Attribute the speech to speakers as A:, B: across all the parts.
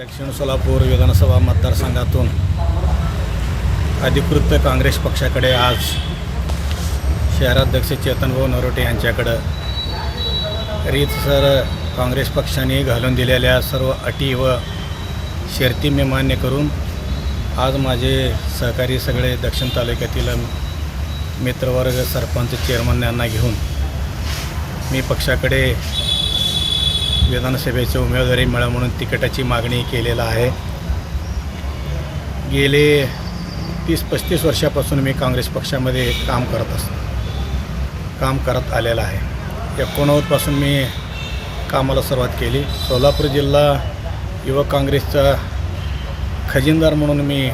A: दक्षिण सोलापूर विधानसभा मतदारसंघातून अधिकृत काँग्रेस पक्षाकडे आज शहराध्यक्ष चेतनभाऊ नरोटे यांच्याकडं रीतसर काँग्रेस पक्षाने घालून दिलेल्या सर्व अटी व शर्ती मी मान्य करून आज माझे सहकारी सगळे दक्षिण तालुक्यातील मित्रवर्ग सरपंच चेअरमन यांना घेऊन मी पक्षाकडे विधानसभेची उमेदवारी मिळा म्हणून तिकिटाची मागणी केलेला आहे. गेले तीस पस्तीस वर्षापासून मी काँग्रेस पक्षामध्ये काम करत असतो काम करत आलेलं आहे. एकोणनव्वदपासून मी कामाला सुरुवात केली. सोलापूर जिल्हा युवक काँग्रेसचा खजिनदार म्हणून मी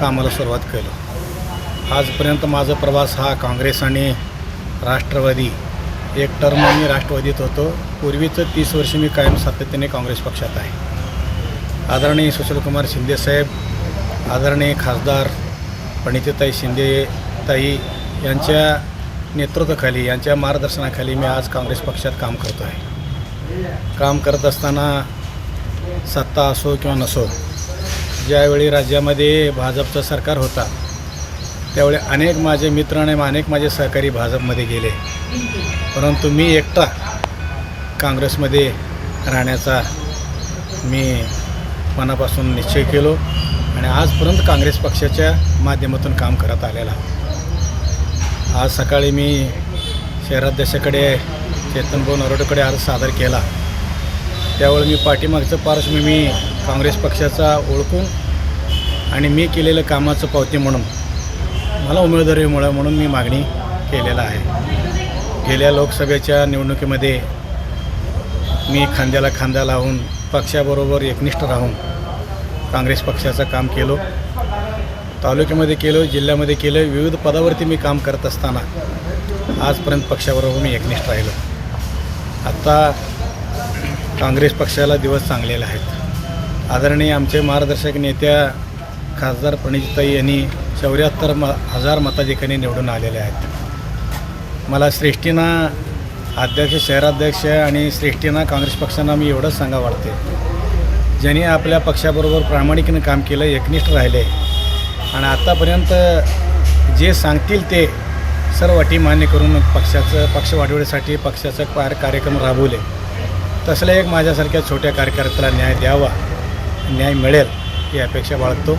A: कामाला सुरुवात केलो. आजपर्यंत माझा प्रवास हा काँग्रेस आणि राष्ट्रवादी एक टर्म मी राष्ट्रवादीत होतो. पूर्वीचं तीस वर्ष मी कायम सातत्याने काँग्रेस पक्षात आहे. आदरणीय सुशीलकुमार शिंदेसाहेब आदरणीय खासदार प्रणितीताई शिंदेताई यांच्या नेतृत्वाखाली यांच्या मार्गदर्शनाखाली मी आज काँग्रेस पक्षात काम करतो आहे काम करत असताना सत्ता असो किंवा नसो ज्यावेळी राज्यामध्ये भाजपचं सरकार होता त्यावेळी अनेक माझे मित्र आणि अनेक माझे सहकारी भाजपमध्ये गेले. परंतु मी एकटा काँग्रेसमध्ये राहण्याचा मी मनापासून निश्चय केलो आणि आजपर्यंत काँग्रेस पक्षाच्या माध्यमातून काम करत आलेला. आज सकाळी मी शहराध्यक्षाकडे चेतनभाऊ नरोडेकडे अर्ज सादर केला. त्यावेळी मी पाठीमागचं पार्श्वभूमी मी काँग्रेस पक्षाचा ओळखून आणि मी केलेलं कामाचं पावती म्हणून मला उमेदवारी मिळावं म्हणून मी मागणी केलेला आहे. गेल्या लोकसभेच्या निवडणुकीमध्ये मी खांद्याला खांदा लावून पक्षाबरोबर एकनिष्ठ राहून काँग्रेस पक्षाचं काम केलो. तालुक्यामध्ये केलो जिल्ह्यामध्ये केलं विविध पदावरती मी काम करत असताना आजपर्यंत पक्षाबरोबर मी एकनिष्ठ राहिलो. आत्ता काँग्रेस पक्षाला दिवस चांगलेले आहेत. आदरणीय आमचे मार्गदर्शक नेत्या खासदार प्रणितताई यांनी चौऱ्याहत्तर म हजार मताधिकांनी निवडून आलेले आहेत. मला श्रेष्ठीनं अध्यक्ष शहराध्यक्ष आणि श्रेष्ठीनं काँग्रेस पक्षांना मी एवढंच सांगा वाटते ज्यांनी आपल्या पक्षाबरोबर प्रामाणिकनं काम केलं एकनिष्ठ राहिले आणि आत्तापर्यंत जे सांगतील ते सर्व अटी मान्य करून पक्षाचं पक्ष वाढवण्यासाठी पक्षाचं पार कार्यक्रम राबवले. तसल्या एक माझ्यासारख्या छोट्या कार्यकर्त्याला न्याय द्यावा न्याय मिळेल ही अपेक्षा बाळगतो.